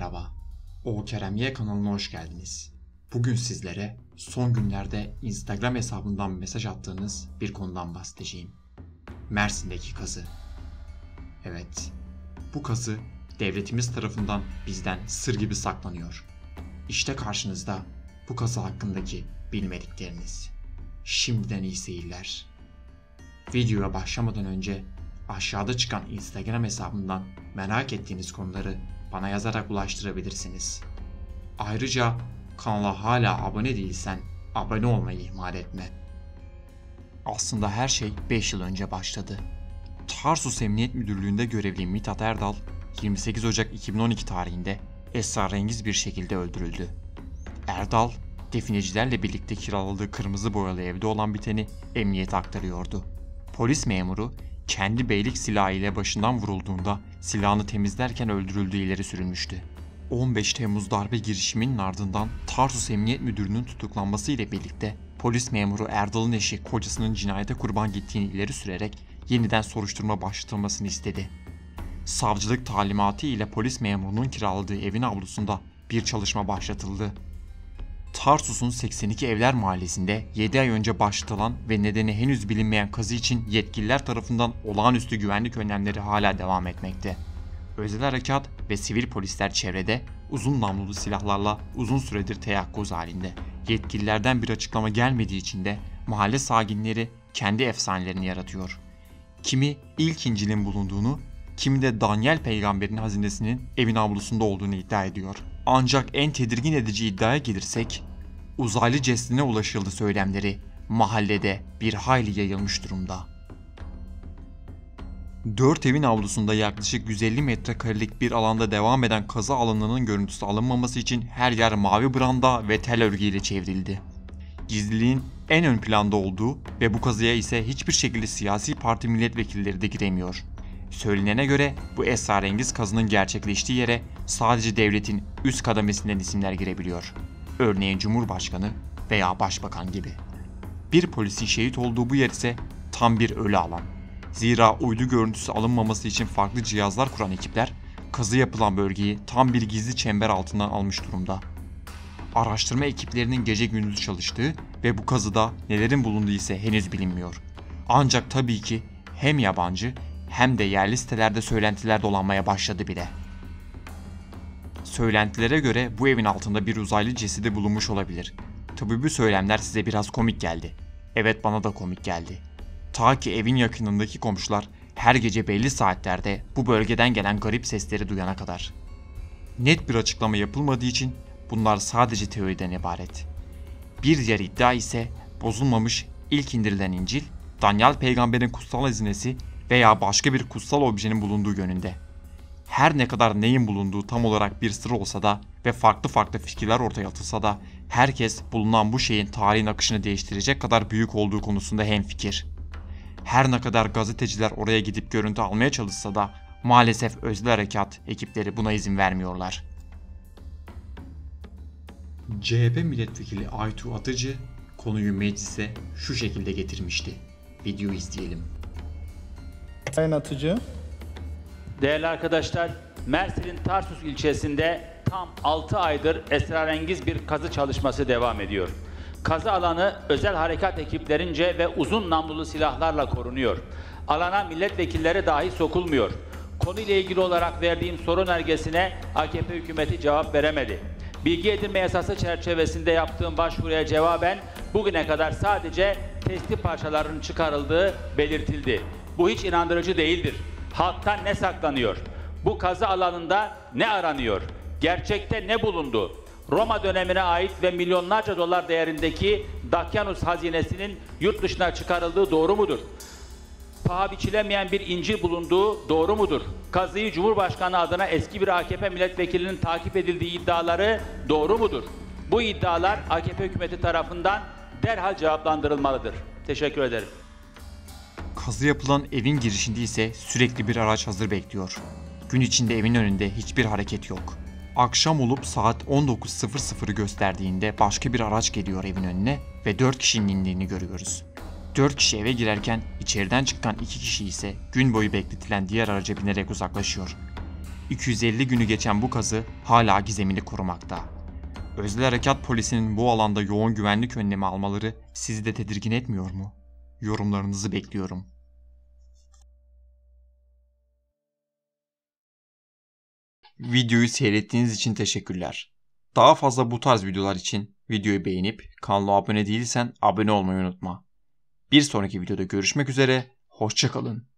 Merhaba, O Kerem Y kanalına hoş geldiniz. Bugün sizlere son günlerde Instagram hesabından mesaj attığınız bir konudan bahsedeceğim. Mersin'deki kazı. Evet, bu kazı devletimiz tarafından bizden sır gibi saklanıyor. İşte karşınızda bu kazı hakkındaki bilmedikleriniz. Şimdiden iyi seyirler. Videoya başlamadan önce aşağıda çıkan Instagram hesabından merak ettiğiniz konuları bana yazarak ulaştırabilirsiniz. Ayrıca kanala hala abone değilsen abone olmayı ihmal etme. Aslında her şey 5 yıl önce başladı. Tarsus Emniyet Müdürlüğü'nde görevli Mithat Erdal 28 Ocak 2012 tarihinde esrarengiz bir şekilde öldürüldü. Erdal, definecilerle birlikte kiraladığı kırmızı boyalı evde olan biteni emniyete aktarıyordu. Polis memuru kendi beylik silahı ile başından vurulduğunda silahını temizlerken öldürüldüğü ileri sürülmüştü. 15 Temmuz darbe girişiminin ardından Tarsus Emniyet Müdürü'nün tutuklanması ile birlikte polis memuru Erdal'ın eşi kocasının cinayete kurban gittiğini ileri sürerek yeniden soruşturma başlatılmasını istedi. Savcılık talimatı ile polis memurunun kiraladığı evin avlusunda bir çalışma başlatıldı. Tarsus'un 82 Evler Mahallesi'nde 7 ay önce başlatılan ve nedeni henüz bilinmeyen kazı için yetkililer tarafından olağanüstü güvenlik önlemleri hala devam etmekte. Özel harekat ve sivil polisler çevrede uzun namlulu silahlarla uzun süredir teyakkuz halinde. Yetkililerden bir açıklama gelmediği için de mahalle sakinleri kendi efsanelerini yaratıyor. Kimi ilk İncil'in bulunduğunu, kimi de Daniel peygamberin hazinesinin evin avlusunda olduğunu iddia ediyor. Ancak en tedirgin edici iddiaya gelirsek, uzaylı cesdine ulaşıldı söylemleri mahallede bir hayli yayılmış durumda. Dört evin avlusunda yaklaşık 150 metrekarelik bir alanda devam eden kaza alanının görüntüsü alınmaması için her yer mavi branda ve tel örgüyle çevrildi. Gizliliğin en ön planda olduğu ve bu kazıya ise hiçbir şekilde siyasi parti milletvekilleri de giremiyor. Söylenene göre bu esrarengiz kazının gerçekleştiği yere sadece devletin üst kademesinden isimler girebiliyor. Örneğin Cumhurbaşkanı veya Başbakan gibi. Bir polisin şehit olduğu bu yer ise tam bir ölü alan. Zira uydu görüntüsü alınmaması için farklı cihazlar kuran ekipler kazı yapılan bölgeyi tam bir gizli çember altına almış durumda. Araştırma ekiplerinin gece gündüz çalıştığı ve bu kazıda nelerin bulunduğu ise henüz bilinmiyor. Ancak tabii ki hem yabancı hem de yerli sitelerde söylentiler dolanmaya başladı bile. Söylentilere göre bu evin altında bir uzaylı cesedi bulunmuş olabilir. Tabi bu söylemler size biraz komik geldi. Evet bana da komik geldi. Ta ki evin yakınındaki komşular her gece belli saatlerde bu bölgeden gelen garip sesleri duyana kadar. Net bir açıklama yapılmadığı için bunlar sadece teoriden ibaret. Bir diğer iddia ise bozulmamış ilk indirilen İncil, Daniel peygamberin kutsal hazinesi veya başka bir kutsal objenin bulunduğu yönünde. Her ne kadar neyin bulunduğu tam olarak bir sır olsa da ve farklı farklı fikirler ortaya atılsa da herkes bulunan bu şeyin tarihin akışını değiştirecek kadar büyük olduğu konusunda hemfikir. Her ne kadar gazeteciler oraya gidip görüntü almaya çalışsa da maalesef özel harekat ekipleri buna izin vermiyorlar. CHP milletvekili Aytu Atıcı konuyu meclise şu şekilde getirmişti. Video izleyelim. Sayın Atıcı. Değerli arkadaşlar, Mersin'in Tarsus ilçesinde tam 6 aydır esrarengiz bir kazı çalışması devam ediyor. Kazı alanı özel harekat ekiplerince ve uzun namlulu silahlarla korunuyor. Alana milletvekilleri dahi sokulmuyor. Konuyla ilgili olarak verdiğim soru önergesine AKP hükümeti cevap veremedi. Bilgi edinme yasası çerçevesinde yaptığım başvuruya cevaben bugüne kadar sadece testi parçalarının çıkarıldığı belirtildi. Bu hiç inandırıcı değildir. Halktan ne saklanıyor? Bu kazı alanında ne aranıyor? Gerçekte ne bulundu? Roma dönemine ait ve milyonlarca dolar değerindeki Dakyanus hazinesinin yurt dışına çıkarıldığı doğru mudur? Paha biçilemeyen bir incir bulunduğu doğru mudur? Kazıyı Cumhurbaşkanı adına eski bir AKP milletvekilinin takip edildiği iddiaları doğru mudur? Bu iddialar AKP hükümeti tarafından derhal cevaplandırılmalıdır. Teşekkür ederim. Kazı yapılan evin girişinde ise sürekli bir araç hazır bekliyor. Gün içinde evin önünde hiçbir hareket yok. Akşam olup saat 19.00'ı gösterdiğinde başka bir araç geliyor evin önüne ve 4 kişinin indiğini görüyoruz. 4 kişi eve girerken içeriden çıkan 2 kişi ise gün boyu bekletilen diğer araca binerek uzaklaşıyor. 250 günü geçen bu kazı hala gizemini korumakta. Özel Harekat Polisi'nin bu alanda yoğun güvenlik önlemi almaları sizi de tedirgin etmiyor mu? Yorumlarınızı bekliyorum. Videoyu seyrettiğiniz için teşekkürler. Daha fazla bu tarz videolar için videoyu beğenip kanala abone değilsen abone olmayı unutma. Bir sonraki videoda görüşmek üzere, hoşçakalın.